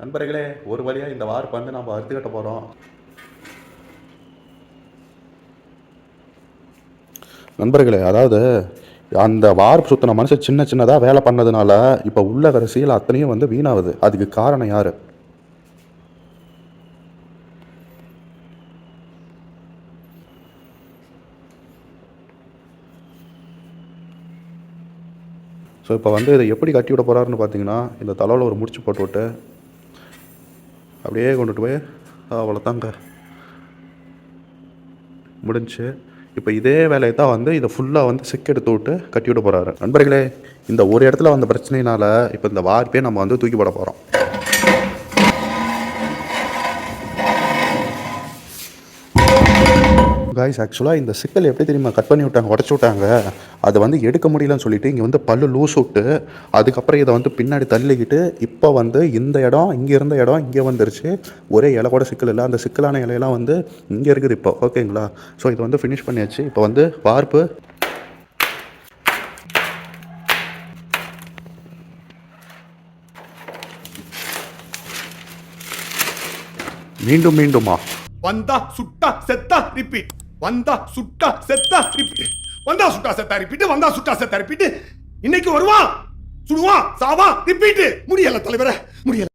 நண்பர்களே ஒரு வழியாக இந்த வார்ப்பு வந்து நம்ம அறுத்துக்கிட்ட போகிறோம் நண்பர்களே அதாவது அந்த வார்ப்பு சுத்தின மனுஷன் சின்ன சின்னதாக வேலை பண்ணதுனால இப்போ உள்ள வர அத்தனையும் வந்து வீணாகுது. அதுக்கு காரணம் யார்? ஸோ இப்போ வந்து இதை எப்படி கட்டி விட போகிறாருன்னு பார்த்தீங்கன்னா இந்த தலையில் ஒரு முடிச்சு போட்டு விட்டு அப்படியே கொண்டுட்டு போய் அவ்வளோதாங்க முடிஞ்சு. இப்போ இதே வேலையை தான் வந்து இதை ஃபுல்லாக வந்து சிக் எடுத்து விட்டு கட்டி விட போகிறாரு நண்பர்களே இந்த ஒரு இடத்துல வந்த பிரச்சனையினால் இப்போ இந்த வார்ப்பே நம்ம வந்து தூக்கி போட போகிறோம் காய்ஸ் ஆக்சுவலாக இந்த சிக்கல் எப்படி தெரியுமா? கட் பண்ணி விட்டாங்க உடச்சி விட்டாங்க. அதை வந்து எடுக்க முடியலன்னு சொல்லிட்டு இங்கே வந்து பல்லு லூஸ் விட்டு அதுக்கப்புறம் இதை வந்து பின்னாடி தள்ளிக்கிட்டு இப்போ வந்து இந்த இடம் இங்கே இருந்த இடம் இங்கே வந்துருச்சு. ஒரே இலை கூட சிக்கல் இல்லை. அந்த சிக்கலான இலையெல்லாம் வந்து இங்கே இருக்குது இப்போ. ஓகேங்களா ஸோ இதை வந்து ஃபினிஷ் பண்ணியாச்சு. இப்போ வந்து வார்ப்பு. மீண்டும் மீண்டுமா? வந்தா சுட்டா செத்தா ரிப்பீட் வந்தா சுட்டா செத்தா ரிப்பீட் வந்தா சுட்டா செத்தா ரிப்பீட்டு வந்தா சுட்டா செத்தா ரிப்பீட்டு இன்னைக்கு வருவான் சுடுவான் சாவான் ரிப்பீட்டு முடியல தலைவரை முடியல.